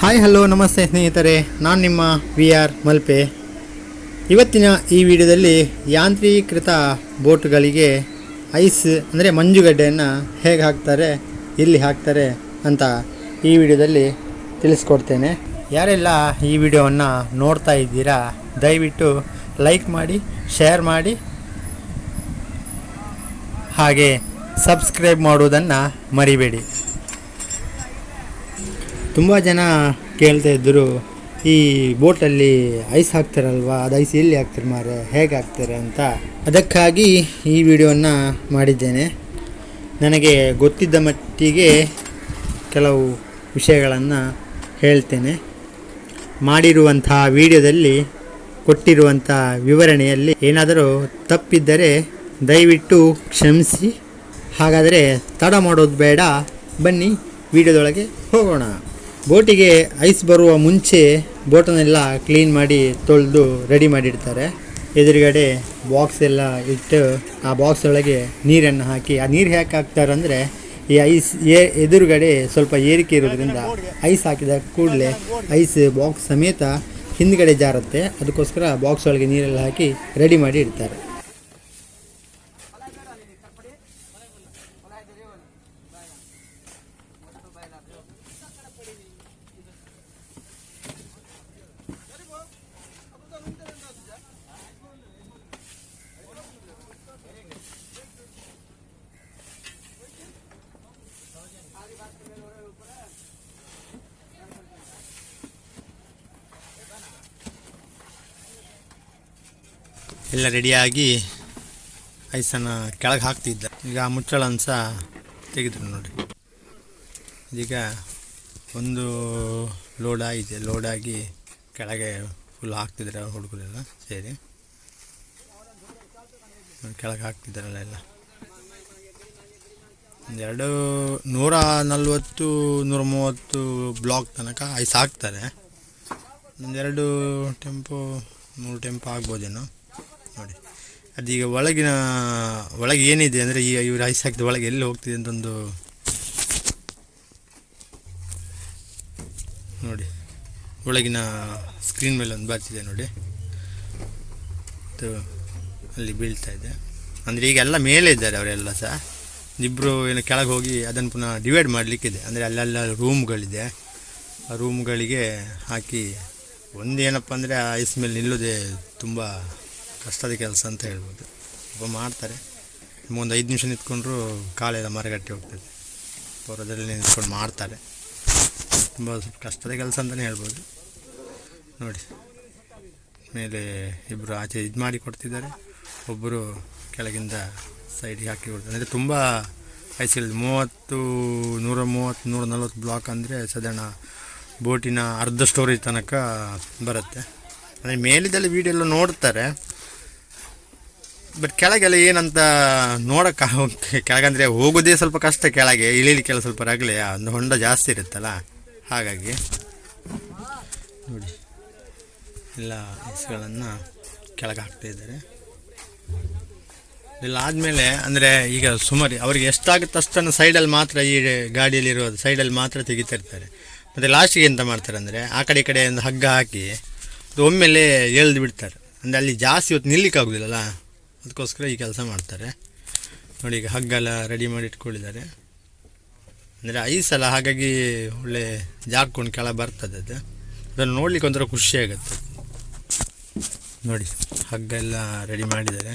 Hi hello ನಮಸ್ತೆ ಸ್ನೇಹಿತರೆ. ನಾನು ನಿಮ್ಮ ವಿ ಆರ್ ಮಲ್ಪೆ. ಇವತ್ತಿನ ಈ ವಿಡಿಯೋದಲ್ಲಿ ಯಾಂತ್ರೀಕೃತ ಬೋಟ್ಗಳಿಗೆ ಐಸ್, ಅಂದರೆ ಮಂಜುಗಡ್ಡೆಯನ್ನು ಹೇಗೆ ಹಾಕ್ತಾರೆ ಇಲ್ಲಿ ಹಾಕ್ತಾರೆ ಅಂತ ಈ ವಿಡಿಯೋದಲ್ಲಿ ತಿಳಿಸ್ಕೊಡ್ತೇನೆ. ಯಾರೆಲ್ಲ ಈ ವಿಡಿಯೋವನ್ನು ನೋಡ್ತಾ ಇದ್ದೀರಾ, ದಯವಿಟ್ಟು ಲೈಕ್ ಮಾಡಿ, ಶೇರ್ ಮಾಡಿ. ಹಾಗೆ ಸಬ್ಸ್ಕ್ರೈಬ್ ಮಾಡುವುದನ್ನು ಮರಿಬೇಡಿ. ತುಂಬ ಜನ ಕೇಳ್ತಾ ಇದ್ದರು, ಈ ಬೋಟಲ್ಲಿ ಐಸ್ ಹಾಕ್ತಾರಲ್ವಾ, ಅದು ಐಸ್ ಎಲ್ಲಿ ಹಾಕ್ತಾರೆ ಮಾರೆ ಹೇಗೆ ಹಾಕ್ತಾರೆ ಅಂತ. ಅದಕ್ಕಾಗಿ ಈ ವಿಡಿಯೋವನ್ನು ಮಾಡಿದ್ದೇನೆ. ನನಗೆ ಗೊತ್ತಿದ್ದ ಮಟ್ಟಿಗೆ ಕೆಲವು ವಿಷಯಗಳನ್ನು ಹೇಳ್ತೇನೆ. ಮಾಡಿರುವಂತಹ ವಿಡಿಯೋದಲ್ಲಿ ಕೊಟ್ಟಿರುವಂಥ ವಿವರಣೆಯಲ್ಲಿ ಏನಾದರೂ ತಪ್ಪಿದ್ದರೆ ದಯವಿಟ್ಟು ಕ್ಷಮಿಸಿ. ಹಾಗಾದರೆ ತಡ ಮಾಡೋದು ಬೇಡ. ಬನ್ನಿ, ವಿಡಿಯೋದೊಳಗೆ ಹೋಗೋಣ. ಬೋಟಿಗೆ ಐಸ್ ಬರುವ ಮುಂಚೆ ಬೋಟನ್ನೆಲ್ಲ ಕ್ಲೀನ್ ಮಾಡಿ ತೊಳೆದು ರೆಡಿ ಮಾಡಿಡ್ತಾರೆ. ಎದುರುಗಡೆ ಬಾಕ್ಸ್ ಎಲ್ಲ ಇಟ್ಟು ಆ ಬಾಕ್ಸ್ ಒಳಗೆ ನೀರನ್ನು ಹಾಕಿ, ಆ ನೀರು ಹೇಗೆ ಹಾಕ್ತಾರೆ ಅಂದರೆ ಈ ಐಸ್ ಏ, ಎದುರುಗಡೆ ಸ್ವಲ್ಪ ಏರಿಕೆ ಇರೋದ್ರಿಂದ ಐಸ್ ಹಾಕಿದ ಕೂಡಲೇ ಐಸ್ ಬಾಕ್ಸ್ ಸಮೇತ ಹಿಂದ್ಗಡೆ ಜಾರುತ್ತೆ. ಅದಕ್ಕೋಸ್ಕರ ಬಾಕ್ಸ್ ಒಳಗೆ ನೀರೆಲ್ಲ ಹಾಕಿ ರೆಡಿ ಮಾಡಿ ಇಡ್ತಾರೆ. ಎಲ್ಲ ರೆಡಿಯಾಗಿ ಐಸನ್ನು ಕೆಳಗೆ ಹಾಕ್ತಿದ್ದ. ಈಗ ಆ ಮುಚ್ಚಳನ್ನು ಸಹ ತೆಗೆದ್ರು ನೋಡಿ. ಈಗ ಒಂದು ಲೋಡ್ ಆಗಿದೆ. ಲೋಡ್ ಆಗಿ ಕೆಳಗೆ ಫುಲ್ ಹಾಕ್ತಿದ್ದಾರೆ ಹುಡುಗರೆಲ್ಲ ಸೇರಿ. ಕೆಳಗೆ ಹಾಕ್ತಿದ್ದಾರಲ್ಲ ಎಲ್ಲ. ಒಂದೆರಡು ನೂರ ನಲ್ವತ್ತು, ನೂರ ಮೂವತ್ತು ಬ್ಲಾಕ್ ತನಕ ಐಸ್ ಹಾಕ್ತಾರೆ. ಒಂದೆರಡು ಟೆಂಪೋ ಮೂರು ಟೆಂಪೋ ಆಗ್ಬೋದೇನೋ. ನೋಡಿ. ಅದೀಗ ಒಳಗಿನ, ಒಳಗೆ ಏನಿದೆ ಅಂದರೆ ಈಗ ಇವರು ಐಸ್ ಹಾಕಿದ ಒಳಗೆ ಎಲ್ಲಿ ಹೋಗ್ತಿದೆ ಅಂತ ಒಂದು ನೋಡಿ. ಒಳಗಿನ ಸ್ಕ್ರೀನ್ ಮೇಲೆ ಒಂದು ಬರ್ತಿದೆ ನೋಡಿ. ಅಲ್ಲಿ ಬೀಳ್ತಾ ಇದೆ. ಅಂದರೆ ಈಗ ಎಲ್ಲ ಮೇಲೆ ಇದ್ದಾರೆ ಅವರೆಲ್ಲ ಸಹ. ಇಬ್ಬರು ಏನು ಕೆಳಗೆ ಹೋಗಿ ಅದನ್ನು ಪುನಃ ಡಿವೈಡ್ ಮಾಡಲಿಕ್ಕಿದೆ. ಅಂದರೆ ಅಲ್ಲೆಲ್ಲ ರೂಮ್ಗಳಿದೆ ಆ ರೂಮ್ಗಳಿಗೆ ಹಾಕಿ ಒಂದೇನಪ್ಪ ಅಂದರೆ ಆ ಐಸ್ ಮೇಲೆ ನಿಲ್ಲೋದೇ ತುಂಬ ಕಷ್ಟದ ಕೆಲಸ ಅಂತ ಹೇಳ್ಬೋದು. ಒಬ್ಬ ಮಾಡ್ತಾರೆ. ಒಂದು ಐದು ನಿಮಿಷ ನಿಂತ್ಕೊಂಡ್ರು ಕಾಲೆಲ್ಲ ಮರಗಟ್ಟಿ ಹೋಗ್ತದೆ. ಅದರಲ್ಲಿ ನಿಂತ್ಕೊಂಡು ಮಾಡ್ತಾರೆ. ತುಂಬ ಸ್ವಲ್ಪ ಕಷ್ಟದ ಕೆಲಸ ಅಂತಲೇ ಹೇಳ್ಬೋದು. ನೋಡಿ, ಮೇಲೆ ಇಬ್ಬರು ಆಚೆ ಇದು ಮಾಡಿ ಕೊಡ್ತಿದ್ದಾರೆ. ಒಬ್ಬರು ಕೆಳಗಿಂದ ಸೈಡಿಗೆ ಹಾಕಿ ಕೊಡ್ತಾರೆ. ಅಂದರೆ ತುಂಬ ಐಸಿಲ್ ಮೂವತ್ತು, ನೂರ ಮೂವತ್ತು, ನೂರ ನಲ್ವತ್ತು ಬ್ಲಾಕ್ ಅಂದರೆ ಸಾಧಾರಣ ಬೋಟಿನ ಅರ್ಧ ಸ್ಟೋರೇಜ್ ತನಕ ಬರುತ್ತೆ. ಅಂದರೆ ಮೇಲಿದ್ದಲ್ಲಿ ವೀಡಿಯೋ ಎಲ್ಲ ನೋಡ್ತಾರೆ. ಬಟ್ ಕೆಳಗೆಲ್ಲ ಏನಂತ ನೋಡಕ್ಕ ಕೆಳಗಂದರೆ ಹೋಗೋದೇ ಸ್ವಲ್ಪ ಕಷ್ಟ ಕೆಳಗೆ, ಇಳಿಲಿಕ್ಕೆಲ್ಲ ಸ್ವಲ್ಪ ರಗಳೆ ಒಂದು ಹೊಂಡ ಜಾಸ್ತಿ ಇರುತ್ತಲ್ಲ, ಹಾಗಾಗಿ ನೋಡಿ. ಎಲ್ಲ ಐಸ್ಗಳನ್ನು ಕೆಳಗೆ ಹಾಕ್ತಾ ಇದ್ದಾರೆ. ಇಲ್ಲ ಆದಮೇಲೆ, ಅಂದರೆ ಈಗ ಸುಮಾರು ಅವರಿಗೆ ಎಷ್ಟಾಗುತ್ತೆ ಅಷ್ಟನ್ನು ಸೈಡಲ್ಲಿ ಮಾತ್ರ ಈ ಗಾಡಿಯಲ್ಲಿ ಇರೋದು ಸೈಡಲ್ಲಿ ಮಾತ್ರ ತೆಗಿತಾ ಇರ್ತಾರೆ. ಮತ್ತು ಲಾಸ್ಟಿಗೆ ಎಂತ ಮಾಡ್ತಾರೆ ಅಂದರೆ, ಆ ಕಡೆ ಈ ಕಡೆ ಒಂದು ಹಗ್ಗ ಹಾಕಿ ಒಮ್ಮೆಲೆ ಎಳ್ದು ಬಿಡ್ತಾರೆ. ಅಂದರೆ ಅಲ್ಲಿ ಜಾಸ್ತಿ ಹೊತ್ತು ನಿಲ್ಲಿಕ್ಕೆ ಆಗೋದಿಲ್ಲಲ್ಲ ಅದಕ್ಕೋಸ್ಕರ ಈ ಕೆಲಸ ಮಾಡ್ತಾರೆ. ನೋಡಿ, ಈಗ ಹಗ್ಗ ಎಲ್ಲ ರೆಡಿ ಮಾಡಿ ಇಟ್ಕೊಂಡಿದ್ದಾರೆ. ಅಂದರೆ ಐಸಲ್ಲ ಹಾಗಾಗಿ ಒಳ್ಳೆ ಜಾಕೊಂಡು ಕೆಳ ಬರ್ತದೆ ಅದು. ಅದನ್ನು ನೋಡ್ಲಿಕ್ಕೆ ಒಂಥರ ಖುಷಿ ಆಗುತ್ತೆ. ನೋಡಿ, ಹಗ್ಗ ಎಲ್ಲ ರೆಡಿ ಮಾಡಿದ್ದಾರೆ.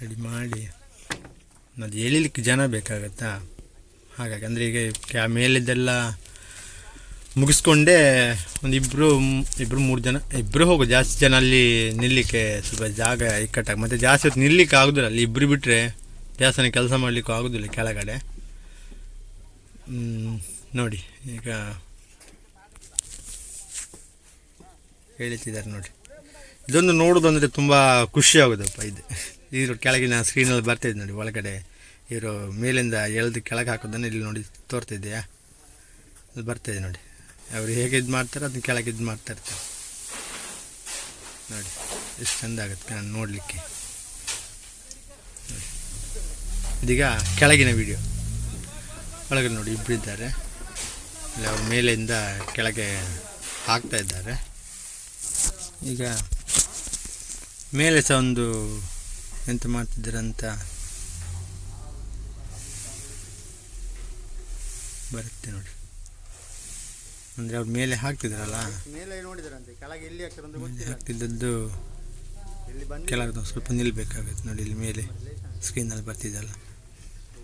ರೆಡಿ ಮಾಡಿ, ಅದು ಎಳಿಲಿಕ್ಕೆ ಜನ ಬೇಕಾಗತ್ತಾ? ಹಾಗಾಗಿ, ಅಂದರೆ ಈಗ ಕ್ಯಾ ಮೇಲಿದ್ದೆಲ್ಲ ಮುಗಿಸ್ಕೊಂಡೇ ಒಂದು ಇಬ್ಬರು ಇಬ್ಬರು ಮೂರು ಜನ ಇಬ್ಬರು ಹೋಗು, ಜಾಸ್ತಿ ಜನ ಅಲ್ಲಿ ನಿಲ್ಲಿಕ್ಕೆ ಸ್ವಲ್ಪ ಜಾಗ ಇಕ್ಕಟ್ಟಾಗಿ. ಮತ್ತು ಜಾಸ್ತಿ ಹೊತ್ತು ನಿಲ್ಲಿಕ್ಕೆ ಆಗೋದಿಲ್ಲ. ಅಲ್ಲಿ ಇಬ್ಬರು ಬಿಟ್ಟರೆ ದೇವಸ್ಥಾನ ಕೆಲಸ ಮಾಡಲಿಕ್ಕೂ ಆಗೋದಿಲ್ಲ ಕೆಳಗಡೆ. ನೋಡಿ, ಈಗ ಹೇಳ್ತಿದ್ದಾರೆ ನೋಡಿ. ಇದೊಂದು ನೋಡೋದಂದರೆ ತುಂಬ ಖುಷಿ ಆಗೋದಪ್ಪ ಇದು. ಇದ್ರ ಕೆಳಗಿನ ಸ್ಕ್ರೀನಲ್ಲಿ ಬರ್ತಾಯಿದ್ದೆ ನೋಡಿ, ಒಳಗಡೆ ಇವರು ಮೇಲಿಂದ ಎಳೆದು ಕೆಳಗೆ ಹಾಕೋದನ್ನು ಇಲ್ಲಿ ನೋಡಿ ತೋರ್ತಿದೆಯಾ ಅದು ಬರ್ತಿದೆ ನೋಡಿ. ಅವರು ಹೇಗೆ ಇದು ಮಾಡ್ತಾರೆ ಅದನ್ನ ಕೆಳಗೆ ಇದು ಮಾಡ್ತಾ ಇರ್ತಾರೆ. ನೋಡಿ, ಎಷ್ಟು ಚೆಂದ ಆಗುತ್ತೆ ನಾನು ನೋಡಲಿಕ್ಕೆ. ಇದೀಗ ಕೆಳಗಿನ ವಿಡಿಯೋ ಒಳಗೆ ನೋಡಿ ಇಬ್ಬರಿದ್ದಾರೆ ಇಲ್ಲಿ, ಅವ್ರ ಮೇಲಿಂದ ಕೆಳಗೆ ಹಾಕ್ತಾ ಇದ್ದಾರೆ. ಈಗ ಮೇಲೆ ಸಹ ಒಂದು ಎಂತ ಮಾಡ್ತಿದ್ದೀರಂತ ಬರುತ್ತೆ ನೋಡಿ. ಅಂದರೆ ಅವ್ರ ಮೇಲೆ ಹಾಕ್ತಿದ್ರಲ್ಲ? ಮೇಲೆ ನೋಡಿದ್ರಂತೆ ಕೆಳಗೆ ಎಲ್ಲಿ ಗೊತ್ತಿಲ್ಲ. ಹಾಕ್ತಿದ್ದದ್ದು ಇಲ್ಲಿ ಬಂದು ಕೆಳಗೆ ಸ್ವಲ್ಪ ನಿಲ್ಬೇಕಾಗುತ್ತೆ ನೋಡಿ ಇಲ್ಲಿ ಮೇಲೆ ಸ್ಕ್ರೀನಲ್ಲಿ ಬರ್ತಿದ್ದಲ್ಲ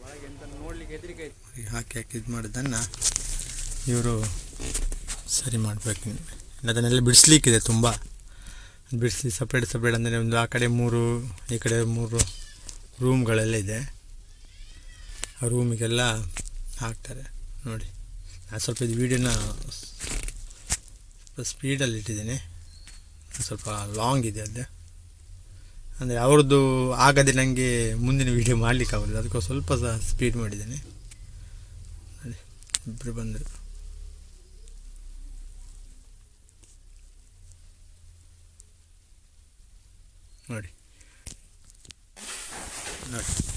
ಒಳಗೆ ಎಂತ ನೋಡ್ಲಿಕ್ಕೆ ಹೆದರಿಕೆ ಆಯ್ತು. ಈಗ ಹಾಕಿ ಹಾಕಿ ಇದು ಮಾಡಿದ್ದನ್ನು ಇವರು ಸರಿ ಮಾಡಬೇಕು. ಅದನ್ನೆಲ್ಲ ಬಿಡಿಸ್ಲಿಕ್ಕಿದೆ ತುಂಬ. ಬಿಡಿಸಿ ಸಪ್ರೇಟ್ ಸಪ್ರೇಟ್ ಅಂದರೆ ಒಂದು ಆ ಕಡೆ ಮೂರು ಈ ಕಡೆ ಮೂರು ರೂಮ್ಗಳೆಲ್ಲ ಇದೆ. ಆ ರೂಮಿಗೆಲ್ಲ ಹಾಕ್ತಾರೆ ನೋಡಿ. ಸ್ವಲ್ಪ ಇದು ವೀಡಿಯೋನ ಸ್ವಲ್ಪ ಸ್ಪೀಡಲ್ಲಿ ಇಟ್ಟಿದ್ದೀನಿ. ಸ್ವಲ್ಪ ಲಾಂಗ್ ಇದೆ ಅದು. ಅಂದರೆ ಅವ್ರದ್ದು ಆಗದೆ ನನಗೆ ಮುಂದಿನ ವೀಡಿಯೋ ಮಾಡಲಿಕ್ಕೆ ಆಗೋದಿಲ್ಲ. ಅದಕ್ಕೆ ಸ್ವಲ್ಪ ಸಹ ಸ್ಪೀಡ್ ಮಾಡಿದ್ದೇನೆ. ಇಬ್ಬರು ಬಂದರು. ನೋಡಿ. ನೋಡಿ.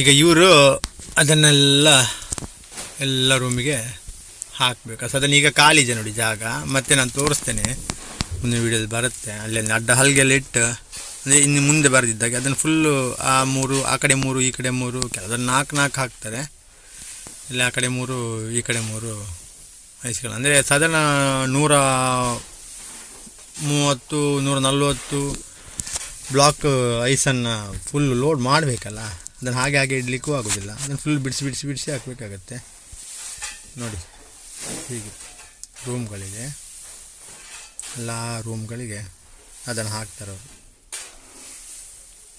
ಈಗ ಇವರು ಅದನ್ನೆಲ್ಲ ಎಲ್ಲ ರೂಮಿಗೆ ಹಾಕಬೇಕು. ಅದನ್ನು ಈಗ ಖಾಲಿ ಇದೆ ನೋಡಿ ಜಾಗ. ಮತ್ತೆ ನಾನು ತೋರಿಸ್ತೇನೆ. ಮುಂದಿನ ವೀಡಿಯೋದಲ್ಲಿ ಬರುತ್ತೆ. ಅಲ್ಲಿ ಅಡ್ಡ ಹಲ್ಗೆಲ್ಲ ಇಟ್ಟು, ಅಂದರೆ ಇನ್ನು ಮುಂದೆ ಬರೆದಿದ್ದಾಗ ಅದನ್ನು ಫುಲ್ಲು ಆ ಮೂರು, ಆ ಕಡೆ ಮೂರು, ಈ ಕಡೆ ಮೂರು ಕೆಲವೊಂದು ನಾಲ್ಕು ನಾಲ್ಕು ಹಾಕ್ತಾರೆ. ಇಲ್ಲ, ಆ ಕಡೆ ಮೂರು, ಈ ಕಡೆ ಮೂರು ಐಸ್ಗಳು. ಅಂದರೆ ಸಾಧಾರಣ ನೂರ ಮೂವತ್ತು, ನೂರ ನಲ್ವತ್ತು ಬ್ಲಾಕ್ ಐಸನ್ನು ಫುಲ್ ಲೋಡ್ ಮಾಡಬೇಕಲ್ಲ. ಅದನ್ನು ಹಾಗೆ ಹಾಗೆ ಇಡಲಿಕ್ಕೂ ಆಗೋದಿಲ್ಲ. ಅದನ್ನು ಫುಲ್ ಬಿಡಿಸಿ ಬಿಡಿಸಿ ಬಿಡಿಸಿ ಹಾಕಬೇಕಾಗತ್ತೆ. ನೋಡಿ. ಹೀಗೆ ರೂಮ್ಗಳಿದೆ ಎಲ್ಲ ರೂಮ್ಗಳಿಗೆ ಅದನ್ನು ಹಾಕ್ತಾರೆ ಅವರು.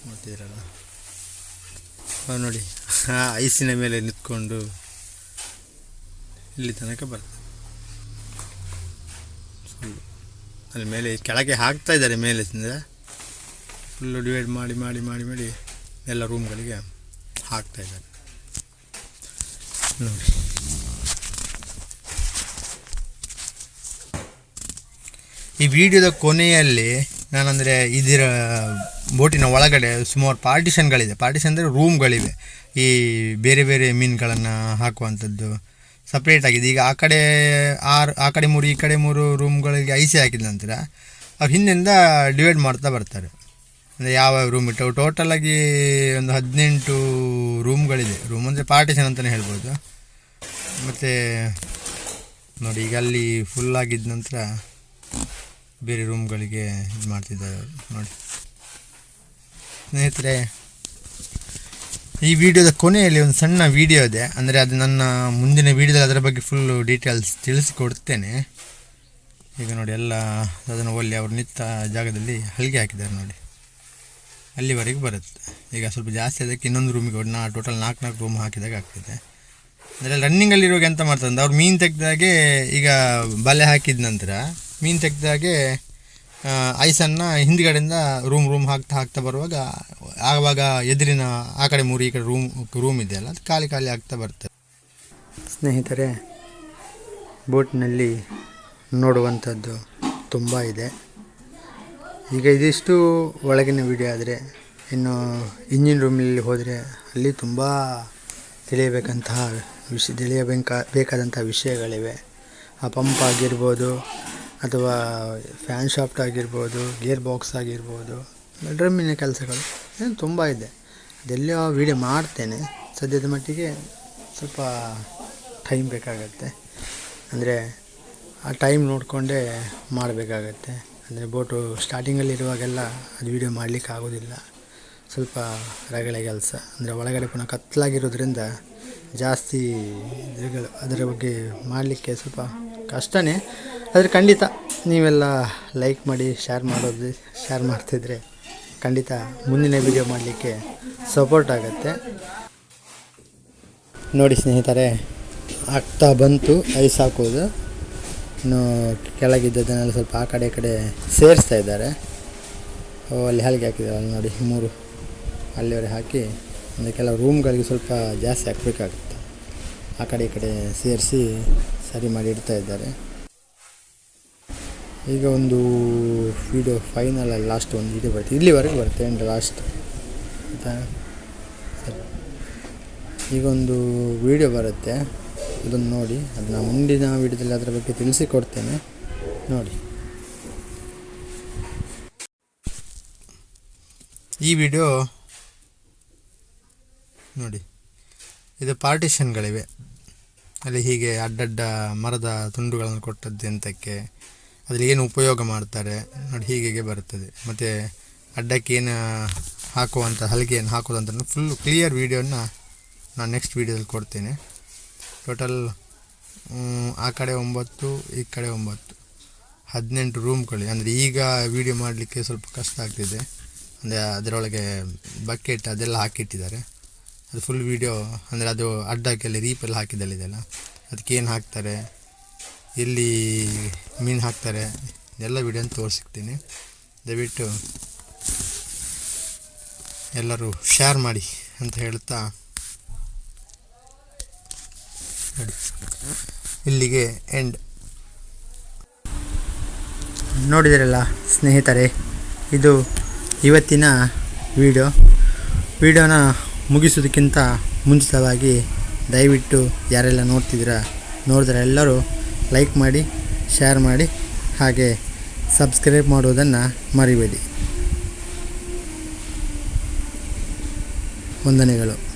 ನೋಡ್ತಿದ್ದೀರಲ್ಲ? ನೋಡಿ. ಐಸಿನ ಮೇಲೆ ನಿಂತ್ಕೊಂಡು ಇಲ್ಲಿ ತನಕ ಬರ್ತದೆ. ಅಲ್ಲಿ ಮೇಲೆ ಕೆಳಗೆ ಹಾಕ್ತಾ ಇದ್ದಾರೆ ಮೇಲೆ ಫುಲ್ಲು ಡಿವೈಡ್ ಮಾಡಿ ಮಾಡಿ ಮಾಡಿ ಮಾಡಿ ಎಲ್ಲ ರೂಮ್ಗಳಿಗೆ ಹಾಕ್ತಾ ಇದ್ದಾರೆ. ನೋಡಿ. ಈ ವಿಡಿಯೋದ ಕೊನೆಯಲ್ಲಿ ನಾನಂದರೆ ಇದರ ಬೋಟಿನ ಒಳಗಡೆ ಸುಮಾರು ಪಾರ್ಟಿಷನ್ಗಳಿದೆ. ಪಾರ್ಟಿಷನ್ ಅಂದರೆ ರೂಮ್ಗಳಿವೆ. ಈ ಬೇರೆ ಬೇರೆ ಮೀನುಗಳನ್ನು ಹಾಕುವಂಥದ್ದು ಸಪ್ರೇಟ್ ಆಗಿದೆ. ಈಗ ಆ ಕಡೆ ಆರು, ಆ ಕಡೆ ಮೂರು, ಈ ಕಡೆ ಮೂರು ರೂಮ್ಗಳಿಗೆ ಐಸಿ ಹಾಕಿದ ನಂತರ ಅವ್ರು ಹಿಂದಿಂದ ಡಿವೈಡ್ ಮಾಡ್ತಾ ಬರ್ತಾರೆ. ಅಂದರೆ ಯಾವ ರೂಮ್ ಇಟ್ಟು ಟೋಟಲಾಗಿ ಒಂದು ಹದಿನೆಂಟು ರೂಮ್ಗಳಿದೆ. ರೂಮ್ ಅಂದರೆ ಪಾರ್ಟಿಷನ್ ಅಂತಲೇ ಹೇಳ್ಬೋದು. ಮತ್ತು ನೋಡಿ ಈಗ ಅಲ್ಲಿ ಫುಲ್ ಆಗಿದ್ದ ನಂತರ ಬೇರೆ ರೂಮ್ಗಳಿಗೆ ಇದು ಮಾಡ್ತಿದ್ದಾರೆ. ನೋಡಿ. ಸ್ನೇಹಿತರೆ, ಈ ವಿಡಿಯೋದ ಕೊನೆಯಲ್ಲಿ ಒಂದು ಸಣ್ಣ ವಿಡಿಯೋ ಇದೆ. ಅಂದರೆ ಅದು ನನ್ನ ಮುಂದಿನ ವಿಡಿಯೋದಲ್ಲಿ ಅದರ ಬಗ್ಗೆ ಫುಲ್ಲು ಡೀಟೇಲ್ಸ್ ತಿಳಿಸಿಕೊಡ್ತೇನೆ. ಈಗ ನೋಡಿ, ಎಲ್ಲ ಅದನ್ನು ಒಲ್ಲಿ ಅವರು ನಿಂತ ಜಾಗದಲ್ಲಿ ಹಲಿಗೆ ಹಾಕಿದ್ದಾರೆ ನೋಡಿ. ಅಲ್ಲಿವರೆಗೆ ಬರುತ್ತೆ. ಈಗ ಸ್ವಲ್ಪ ಜಾಸ್ತಿ ಅದಕ್ಕೆ ಇನ್ನೊಂದು ರೂಮಿಗೆ ನಾ ಟೋಟಲ್ ನಾಲ್ಕು ನಾಲ್ಕು ರೂಮ್ ಹಾಕಿದಾಗ ಆಗ್ತದೆ. ಅಂದರೆ ರನ್ನಿಂಗಲ್ಲಿರುವಾಗ ಎಂತ ಮಾಡ್ತಾರೆ ಅವ್ರು ಮೀನು ತೆಗೆದಾಗೆ ಈಗ ಬಲೆ ಹಾಕಿದ ನಂತರ ಮೀನು ತೆಗೆದಾಗೆ ಐಸನ್ನು ಹಿಂದ್ಗಡೆಯಿಂದ ರೂಮ್ ರೂಮ್ ಹಾಕ್ತಾ ಹಾಕ್ತಾ ಬರುವಾಗ, ಆವಾಗ ಎದುರಿನ ಆ ಕಡೆ ಮೂರು, ಈ ಕಡೆ ರೂಮ್ ರೂಮ್ ಇದೆಯಲ್ಲ, ಅದು ಖಾಲಿ ಖಾಲಿ ಆಗ್ತಾ ಬರ್ತದೆ. ಸ್ನೇಹಿತರೆ, ಬೋಟ್ನಲ್ಲಿ ನೋಡುವಂಥದ್ದು ತುಂಬ ಇದೆ. ಈಗ ಇದಿಷ್ಟು ಒಳಗಿನ ವಿಡಿಯೋ ಆದರೆ, ಇನ್ನು ಇಂಜಿನ್ ರೂಮಲ್ಲಿ ಹೋದರೆ ಅಲ್ಲಿ ತುಂಬ ತಿಳಿಯಬೇಕಂತಹ ವಿಷಯ ತಿಳಿಯಬೇಕ ಬೇಕಾದಂಥ ವಿಷಯಗಳಿವೆ. ಆ ಪಂಪ್ ಆಗಿರ್ಬೋದು ಅಥವಾ ಫ್ಯಾನ್ ಶಾಫ್ಟ್ ಆಗಿರ್ಬೋದು ಗೇರ್ ಬಾಕ್ಸ್ ಆಗಿರ್ಬೋದು, ಡ್ರಮ್ಮಿನ ಕೆಲಸಗಳು, ಏನು ತುಂಬ ಇದೆ. ಅದೆಲ್ಲೋ ವೀಡಿಯೋ ಮಾಡ್ತೇನೆ. ಸದ್ಯದ ಮಟ್ಟಿಗೆ ಸ್ವಲ್ಪ ಟೈಮ್ ಬೇಕಾಗತ್ತೆ. ಅಂದರೆ ಆ ಟೈಮ್ ನೋಡಿಕೊಂಡೇ ಮಾಡಬೇಕಾಗತ್ತೆ. ಅಂದರೆ ಬೋಟು ಸ್ಟಾರ್ಟಿಂಗಲ್ಲಿ ಇರುವಾಗೆಲ್ಲ ಅದು ವೀಡಿಯೋ ಮಾಡಲಿಕ್ಕೆ ಆಗೋದಿಲ್ಲ. ಸ್ವಲ್ಪ ರಗಳೆ ಕೆಲಸ. ಅಂದರೆ ಒಳಗಡೆ ಪುನಃ ಕತ್ತಲಾಗಿರೋದ್ರಿಂದ ಜಾಸ್ತಿ ಅದರ ಬಗ್ಗೆ ಮಾಡಲಿಕ್ಕೆ ಸ್ವಲ್ಪ ಕಷ್ಟನೇ. ಆದರೆ ಖಂಡಿತ ನೀವೆಲ್ಲ ಲೈಕ್ ಮಾಡಿ ಶೇರ್ ಮಾಡೋದು ಶೇರ್ ಮಾಡ್ತಿದ್ರೆ ಖಂಡಿತ ಮುಂದಿನ ವಿಡಿಯೋ ಮಾಡಲಿಕ್ಕೆ ಸಪೋರ್ಟ್ ಆಗುತ್ತೆ. ನೋಡಿ ಸ್ನೇಹಿತರೆ, ಆಗ್ತಾ ಬಂತು, ಐಸ್ ಹಾಕೋದು. ಇನ್ನು ಕೆಳಗಿದ್ದದನ್ನೆಲ್ಲ ಸ್ವಲ್ಪ ಆ ಕಡೆ ಕಡೆ ಸೇರಿಸ್ತಾ ಇದ್ದಾರೆ. ಓ, ಅಲ್ಲಿ ಹಲಿಗೆ ಅಲ್ಲಿ ನೋಡಿ, ಮೂರು ಅಲ್ಲಿವರೆ ಹಾಕಿ ಒಂದು ಕೆಲವು ರೂಮ್ಗಳಿಗೆ ಸ್ವಲ್ಪ ಜಾಸ್ತಿ ಹಾಕಬೇಕಾಗುತ್ತೆ. ಆ ಕಡೆ ಈ ಕಡೆ ಸೇರಿಸಿ, ಸರಿ ಮಾಡಿ ಇಡ್ತಾ ಇದ್ದಾರೆ. ಈಗ ಒಂದು ವಿಡಿಯೋ ಫೈನಲ್ ಲಾಸ್ಟ್ ಒಂದು ಇದು ಬರುತ್ತೆ. ಇಲ್ಲಿವರೆಗೆ ಬರುತ್ತೆ ಅಂಡ್ ಲಾಸ್ಟ್ ಆಯಿತಾ? ಸರಿ. ಈಗ ಒಂದು ವಿಡಿಯೋ ಬರುತ್ತೆ. ಅದನ್ನು ನೋಡಿ. ಅದನ್ನ ಮುಂದಿನ ವೀಡಿಯೋದಲ್ಲಿ ಅದರ ಬಗ್ಗೆ ತಿಳಿಸಿಕೊಡ್ತೇನೆ. ನೋಡಿ. ಈ ವಿಡಿಯೋ ನೋಡಿ. ಇದು ಪಾರ್ಟಿಷನ್ಗಳಿವೆ ಅಲ್ಲಿ ಹೀಗೆ ಅಡ್ಡಡ್ಡ ಮರದ ತುಂಡುಗಳನ್ನು ಕೊಟ್ಟದ್ದು ಎಂತಕ್ಕೆ? ಅದರಲ್ಲಿ ಏನು ಉಪಯೋಗ ಮಾಡ್ತಾರೆ? ನೋಡಿ ಹೀಗೆ ಬರುತ್ತದೆ ಮತ್ತು ಅಡ್ಡಕ್ಕೆ ಏನು ಹಾಕುವಂಥ, ಹಲಿಗೆಯನ್ನು ಹಾಕೋದಂತ ಫುಲ್ ಕ್ಲಿಯರ್ ವೀಡಿಯೋನ ನಾನು ನೆಕ್ಸ್ಟ್ ವೀಡಿಯೋದಲ್ಲಿ ಕೊಡ್ತೇನೆ. ಟೋಟಲ್ ಆ ಕಡೆ ಒಂಬತ್ತು, ಈ ಕಡೆ ಒಂಬತ್ತು. ಹದಿನೆಂಟು ರೂಮ್ಗಳು ಅಂದರೆ ಈಗ ವೀಡಿಯೋ ಮಾಡಲಿಕ್ಕೆ ಸ್ವಲ್ಪ ಕಷ್ಟ ಆಗ್ತಿದೆ. ಅಂದರೆ ಅದರೊಳಗೆ ಬಕೆಟ್ ಅದೆಲ್ಲ ಹಾಕಿಟ್ಟಿದ್ದಾರೆ. ಅದು ಫುಲ್ ವೀಡಿಯೋ ಅಂದರೆ ಅದು ಅಡ್ಡಕ್ಕೆಲ್ಲ ರೀಪೆಲ್ಲ ಹಾಕಿದಲ್ಲಿದೆಯಲ್ಲ ಅದಕ್ಕೆ ಏನು ಹಾಕ್ತಾರೆ? ಎಲ್ಲಿ ಮೀನು ಹಾಕ್ತಾರೆ. ಎಲ್ಲ ವೀಡಿಯೋನ ತೋರಿಸಿರ್ತೀನಿ. ದಯವಿಟ್ಟು ಎಲ್ಲರೂ ಶೇರ್ ಮಾಡಿ ಅಂತ ಹೇಳ್ತಾ ಇಲ್ಲಿಗೆ ಎಂಡ್ ನೋಡಿದಿರಲ್ಲ ಸ್ನೇಹಿತರೆ, ಇದು ಇವತ್ತಿನ ವಿಡಿಯೋ ವಿಡಿಯೋನ ಮುಗಿಸೋದಕ್ಕಿಂತ ಮುಂಚಿತವಾಗಿ ದಯವಿಟ್ಟು ಯಾರೆಲ್ಲ ನೋಡ್ತಿದ್ದೀರಾ, ನೋಡಿದ್ರೆ ಎಲ್ಲರೂ ಲೈಕ್ ಮಾಡಿ ಶೇರ್ ಮಾಡಿ ಹಾಗೆ ಸಬ್ಸ್ಕ್ರೈಬ್ ಮಾಡುವುದನ್ನು ಮರಿಬೇಡಿ. ವಂದನೆಗಳು.